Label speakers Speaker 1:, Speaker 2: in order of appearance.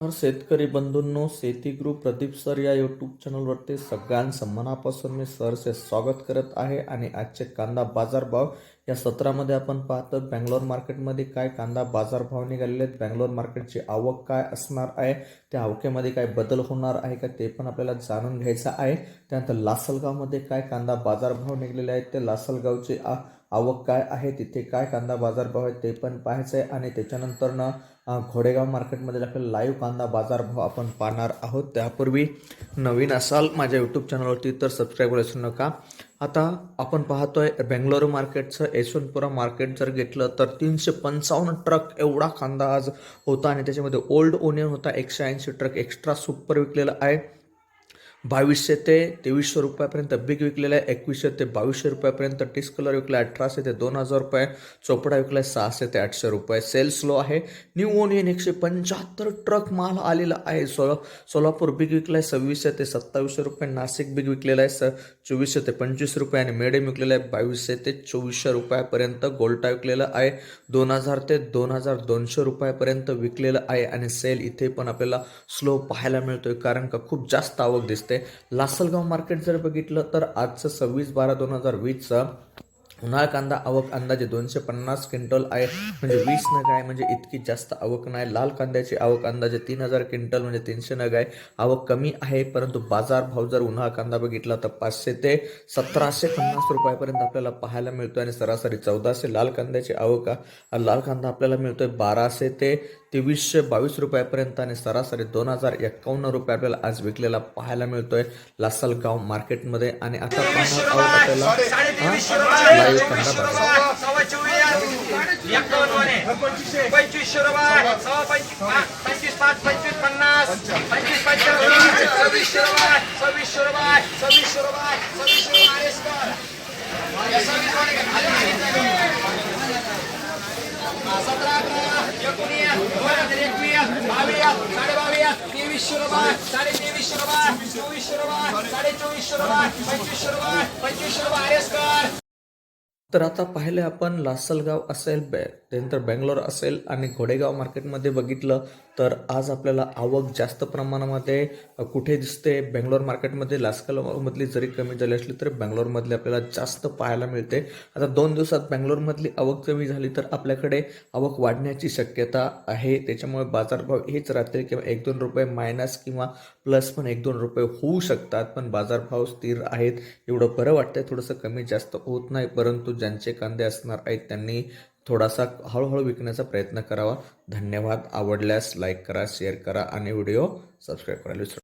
Speaker 1: तर शेतकरी बंधूंनो शेतीगृह प्रदीप सर या यूट्यूब चॅनलवरती सगळ्यांचं मनापासून मी सरचे स्वागत करत आहे. आणि आजचे कांदा बाजारभाव या सत्रामध्ये आपण पाहतो बँगलोर मार्केटमध्ये काय कांदा बाजारभाव निघालेले आहेत बँगलोर मार्केटची आवक काय असणार आहे त्या आवकेमध्ये काय बदल होणार आहे का ते पण आपल्याला जाणून घ्यायचं आहे. त्यानंतर लासलगावमध्ये काय कांदा बाजारभाव निघालेले आहेत ते लासलगावचे आ आवक काय आहे तिथे काय कांदा बाजारभाव आहे ते पण पाहायचं आहे. आणि त्याच्यानंतरनं ना घोडेगाव मार्केटमध्ये आपल्याला लाईव्ह कांदा बाजारभाव आपण पाहणार आहोत. त्यापूर्वी नवीन असाल माझ्या यूट्यूब चॅनलवरती तर सबस्क्राईब करायचं नका. आता आपण पाहतोय बेंगलोर मार्केटचं यशवंतपुरा मार्केट जर घेतलं तर तीनशे पंचावन्न ट्रक एवढा कांदा आज होता. आणि त्याच्यामध्ये ओल्ड ओनियन होता एकशे ऐंशी ट्रक एक्स्ट्रा सुपर विकलेला आहे. बावीसशे ते तेवीसशे रुपयापर्यंत बिग विकलेला आहे एकवीसशे ते बावीसशे रुपयापर्यंत टिस कलर विकला आहे अठराशे ते दोन हजार रुपये चोपडा विकला आहे सहाशे ते आठशे रुपये. सेल स्लो आहे. न्यू ओनियन एकशे पंच्याहत्तर ट्रक माल आलेला आहे. सोला सोलापूर बिग विकला आहे सव्वीसशे ते सत्तावीसशे रुपये नाशिक बिग विकलेला आहे स चोवीसशे ते पंचवीस रुपये आणि मेडे विकलेला आहे बावीसशे ते चोवीसशे रुपयापर्यंत गोल्टा विकलेला आहे. दोन हजार ते दोन हजार दोनशे रुपयापर्यंत विकलेलं आहे आणि सेल इथे पण आपल्याला स्लो पाहायला मिळतोय कारण का खूप जास्त आवक दिसते. लासलगाव मार्केट जर बघितलं तर आजचं सव्वीस बारा दोन हजार वीसचं उन्हाळा कांदा आवक अंदाजे दोनशे पन्नास क्विंटल आहे. म्हणजे वीस नग आहे म्हणजे इतकी जास्त आवक नाही. लाल कांद्याची आवक अंदाजे तीन हजार क्विंटल म्हणजे तीनशे नग आहे. आवक कमी आहे परंतु बाजार भाव जर उन्हाळा कांदा बघितला तर पाचशे ते सतराशे पन्नास रुपयापर्यंत आपल्याला पाहायला मिळतो आणि सरासरी चौदाशे लाल कांद्याची आवक लाल कांदा आपल्याला मिळतोय बाराशे ते तेवीसशे बावीस रुपयापर्यंत आणि सरासरी दोन हजार एक्कावन्न रुपये आपल्याला आज विकलेला पाहायला मिळतोय. लासलगाव मार्केटमध्ये आणि आता पाहणार आहोत आपल्याला
Speaker 2: सव्वा पंचवीस पंचवीस पाच पंचवीस पन्नास. पंचवीस पंचावन्न. सव्वीसशे रुपये सव्वीसशे रुपये सव्वीसशे रुपये सव्वीस. सतरा एकोणीस. दोन हजार एकवीस. बावीस. साडे बावीस तेवीसशे रुपये साडे तेवीसशे रुपये चोवीसशे रुपये साडे चोवीसशे रुपये पंचवीसशे रुपये पंचवीसशे रुपये आरेस कर.
Speaker 1: तर आता पाहिले आपण लासलगाव असेल बे त्यानंतर बेंगलोर असेल आणि घोडेगाव मार्केटमध्ये बघितलं तर आज आपल्याला आवक जास्त प्रमाणामध्ये कुठे दिसते? बेंगलोर मार्केटमध्ये लासलगावमधली जरी कमी झाली असली तरी बेंगलोरमधली आपल्याला जास्त पाहायला मिळते. आता दोन दिवसात बेंगलोरमधली आवक कमी झाली तर आपल्याकडे आवक वाढण्याची शक्यता आहे. त्याच्यामुळे बाजारभाव हेच राहतील किंवा एक दोन रुपये मायनस किंवा प्लस पण एक दोन रुपये होऊ शकतात पण बाजारभाव स्थिर आहेत. एवढं बरं वाटतंय थोडंसं कमी जास्त होत नाही परंतु ज्यांचे कांदे असणार आहेत त्यांनी थोडासा हळूहळू विकण्याचा प्रयत्न करावा. धन्यवाद. आवडल्यास लाईक करा शेअर करा आणि व्हिडिओ सबस्क्राईब करायला विसरू